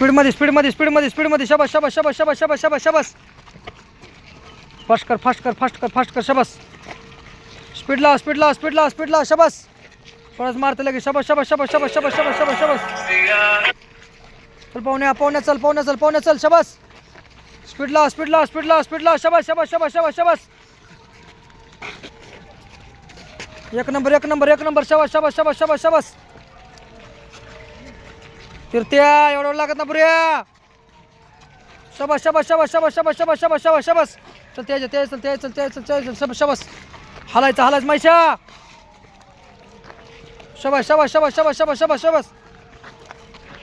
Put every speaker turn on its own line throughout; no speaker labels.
स्पीडमध्ये स्पीडमध्ये स्पीडमध्ये स्पीडमध्ये शबास शबास शबास शबास शबास शबास शबास फास्ट कर फास्ट कर फास्ट कर फास्ट कर शबास स्पीड लाव स्पीड लाव स्पीड लाव स्पीड लाव शबास परत मारते लगे शबास शबास शबास शबास शबास शबास शबास शबास चल पाहुण्या पाहुण्या चल पाहुण्या चल पाहुण्या चल शबास स्पीड लाव स्पीड लाव स्पीड लाव स्पीड लाव शबास शबास शबास शबास शबास एक नंबर एक नंबर एक नंबर शबास शबास शबास शबास शबास फिरत्या एवढं लागत ना पुऱ्या शबस शबस शबस शबस शबस शबस शबस शबस शबस चल ते ते चल ते चल ते चल ते चल शबस शबस हलायचं हलायचं मैशा शबस शबस शबस शबस शबस शबस शबस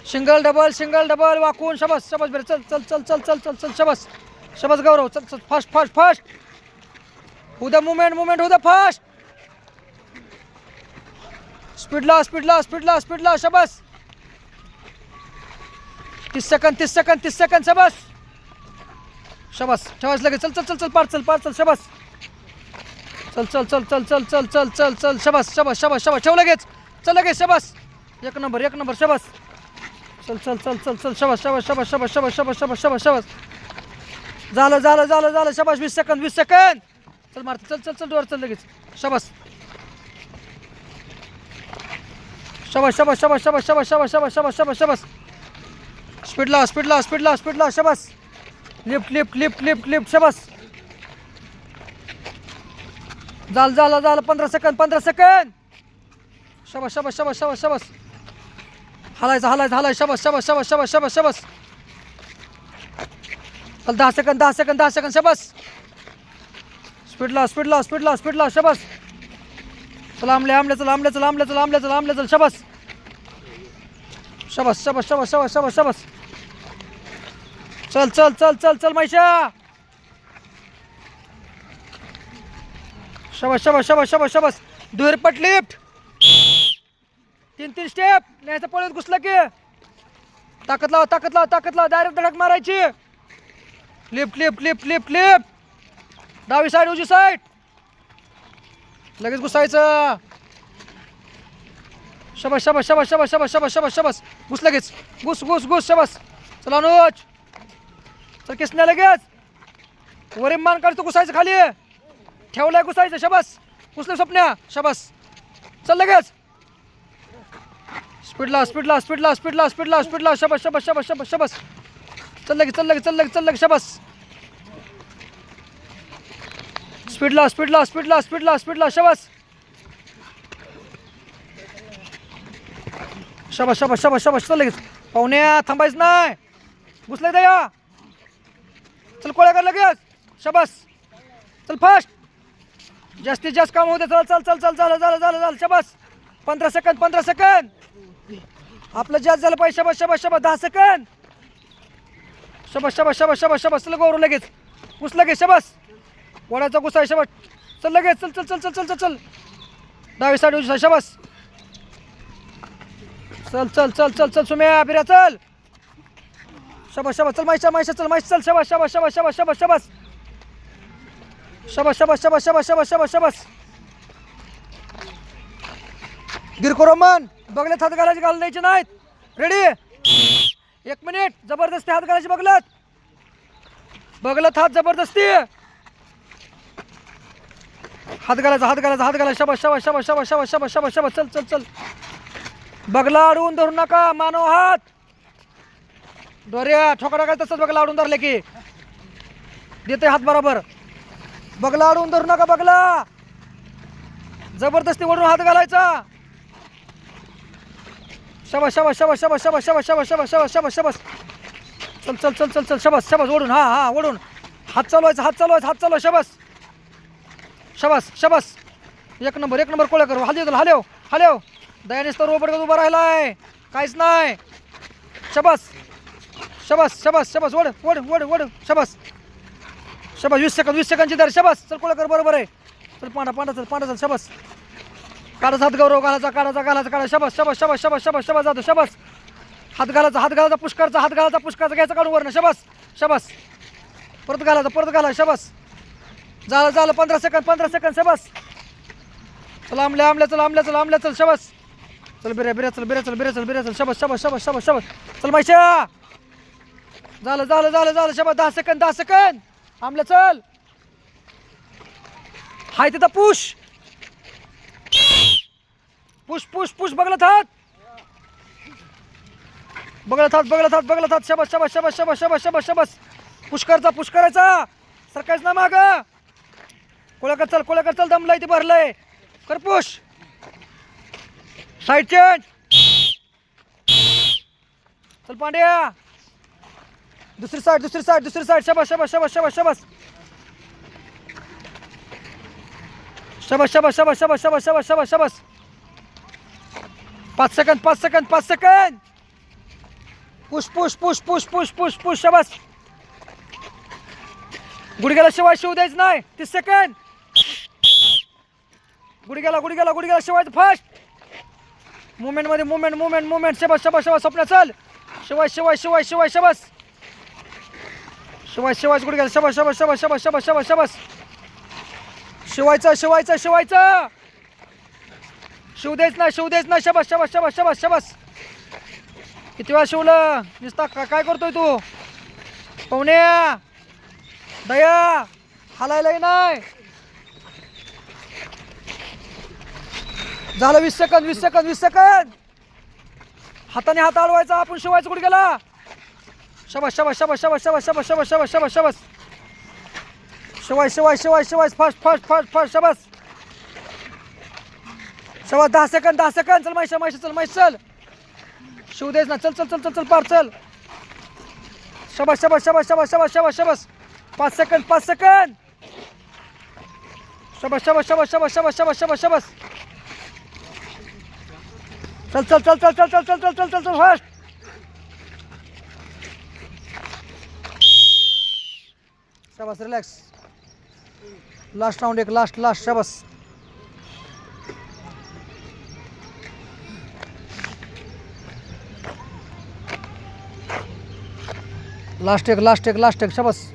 सिंगल डबल सिंगल डबल वाकून शबस शबस बरं चल चल चल चल चल चल चल शबस शबस गौरव चल चल फास्ट फास्ट फास्ट उद्या मुवमेंट मुवमेंट उद्या फास्ट स्पीडला स्पीडला स्पीडला स्पीडला शबस तीस सेकंद तीस सेकंद तीस सेकंद शबास शबास शबास लगेच चल चल चल चल पार चल पार चल शबास चल चल चल चल चल चल चल चल चल शबास शबास शबास शबास ठेव लगेच चल लगेच शबास एक नंबर एक नंबर शबास चल चल चल चल चल शबास शबास शबास शबास शबास शबास शबास शबास शबास झालं झालं झालं झालं शबास वीस सेकंद वीस सेकंद चल मारते चल चल चल डोर चल लगेच शबास शबास शबास शबास शबास शबास शबास शबास शबास शबास शबास स्पीड लाव स्पीड लाव स्पीड लाव स्पीड लाव शबास lift lift lift lift lift शबास झालं झालं झालं पंधरा सेकंद पंधरा सेकंद शबास शबास शबास शबास शबास हलायचं हलायचं हलायचं शबास शबास शबास शबास शबास शबास दहा सेकंद दहा सेकंद दहा सेकंद शबास स्पीड लाव स्पीड लाव स्पीड लाव स्पीड लाव शबास चल आमले आमले चल आमले चल आमले चल आमले चल आमले चल शबास शबास शबास शबास शबास शबास शबास चल चल चल चल चल मैशा शबस शबस शबस शबस शबस. दुहेरपट लिफ्ट. तीन तीन स्टेप न्यायचं पळत घुसलं की. ताकद लाव ताकद लाव ताकद लाव. डायरेक्ट धडक मारायची. Lift lift lift lift lift डावी साईड उजी साईड लगेच घुसायचं. शबस शबस शबस शबस शबस शबस शबस शबस. घुस लगेच. घुस घुस घुस शबस. चला अनुज. चल किसण्या लगेच? वरीम मान काढतो घुसायचं खाली. ठेवलाय घुसायचं शबस. घुसलं स्वप्न्या शबस. चल लगेच. स्पीडला स्पीडला स्पीडला स्पीडला स्पीडला स्पीडला शबस शबस शबस शबस शबस. चल लगे चल लगे चल लगे चल लगे शबस. स्पीडला स्पीडला स्पीडला स्पीडला स्पीडला शबस. शबस शबास शबस शबस चल लगेच. पाहुण्या थांबायचं नाही. घुसलं दया. चल कोळ्या कर लगेच शबास चल फास्ट जास्तीत जास्त काम होते चल चल चल चल झालं झालं झालं झालं शबास पंधरा सेकंद पंधरा सेकंद आपलं जास्त झालं पाहिजे शबास शबास शबास दहा सेकंद शबास शबास शबास शबास शबास चल गोरू लगेच घुस लगेच शबास वड्याचा गुस्सा आहे शबास चल लगेच चल चल चल चल चल चल चल डावी साईड उजवी शबास चल चल चल चल चल सुम्या फिरा चल शबास शबास चल माहिती माहिती चल माहिती चल शबास शबास शबास शबास शबास शबास शबास शबास शबास शबास शबास शबास शबास गिरको रोमन बगल्यात हात घालायचे घाल द्यायचे नाहीत रेडी एक मिनिट जबरदस्ती हात घालायचे बगलत बगलत हात जबरदस्ती हात घालायचा हात घालायचा हात घालायचा शबास शबास शबास शबास शबास शबास शबास शबास चल चल चल बगला अडवून धरू नका मानव हात दोऱ्या ठोका टाकायचं तसंच बगला अडून धरले की देते हात बरोबर बगला अडून धरू नका बगला जबरदस्ती वळून हात घालायचा शबस शबस शबस शबस शबस शबस शबस शबस शबस शबस शबस चल चल चल चल चल शबस शबस ओढून हा हा ओढून हात चालवायचा हात चालवायचा हात चालवा शबस शबस शबस एक नंबर एक नंबर कोळ्या करू हलदेव हलेव हलेव दयानेस तर रोबड उभा राहिलाय काहीच नाही शबस शबास शबास शबास ओढ ओढ ओढ ओढ शबास शबास वीस सेकंद वीस सेकंदची दर शबास चल कोळ्या कर बरोबर आहे चल पांडा पांढरा चल पांढरा चल शबास काढाचा हात गौरव घालायचा काढाचा घालायचा काढा शबास शबास शबास शबास शबास शबास जातो शबास हात घालायचा हात घालायचा पुष्करचा हात घालायचा पुष्करचा घ्यायचा काढून वरणं शबास शबास परत घालायचा परत घाला शबास झालं झालं पंधरा सेकंद पंधरा सेकंद शबास चल आंबल्या आमले चल आमले चल आमले चल शबास चल बिऱ्या बिऱ्या चल बिऱ्या चल बिऱ्या चल बिऱ्या चल शबास शबास शबास शबास शबास चल माहिशा झालं झालं झालं झालं. शबा दहा सेकंद दहा सेकंद. आमला चल. हाय तिथं पुश. Push push push. बघलत हात बघलत हात बघलत हात बघलत हात शबस शबस शबस शबस शबस शबस शबस पुश करायचा पुश करायचा. ना माग. कोळ्याकर चल कोळ्याकर चल. दमलाय ते भरलंय. कर पुश. Side change. चल पांड्या. दुसरी साईड दुसरी साईड दुसरी साईड शबास शबास शबास शबास शबास शबास शबास शबास शबास शबास शबास शबास शबास पाच सेकंद पाच सेकंद पाच second push push push push push push push शबास गुडघ्याला शिवाय शिव द्यायचं नाही तीस सेकंद गुडघ्याला गुडघ्याला गुडघ्याला शिवायचं फास्ट मुवमेंटमध्ये मुवमेंट मुवमेंट मुवमेंट शबास शबास शबास स्वप्न चल शिवाय शिवाय शिवाय शिवाय शबास शिवाय शिवाय गुडघ्याला शबास शबास शबास शबास शबास शबास शबास. शिवायचं शिवायचा शिवायचा. शिव देच ना शिव देच ना शबास शबास शबास शबास शबास. किती वेळा शिवलं? नुसता का काय करतोय तू? पवण्या दया हालायलाही नाही. झालं वीस सेकंद वीस सेकंद वीस सेकंद. हाताने हात हलवायचा आपण शिवायचं कुठे गेला? शबास शबास शबास शबास शबास शबास शबास शबास शबास शबास शिवाय शिवाय शिवाय शिवाय फास्ट फास्ट फास्ट फास्ट शबास शबास दहा सेकंद दहा सेकंद चल माहिती माहिती चल माहिती चल शिव देस ना चल चल चल चल चल पार चल शबास शबास शबास शबास शबास शबास शबास पाच सेकंद पाच सेकंद शबास शबास शबास शबास शबास शबास शबास शबास चल चल चल चल चल चल चल चल चल चल चल फास्ट शबास रिलॅक्स लास्ट राऊंड एक लास्ट लास्ट शबास लास्ट एक लास्ट एक लास्ट एक शबास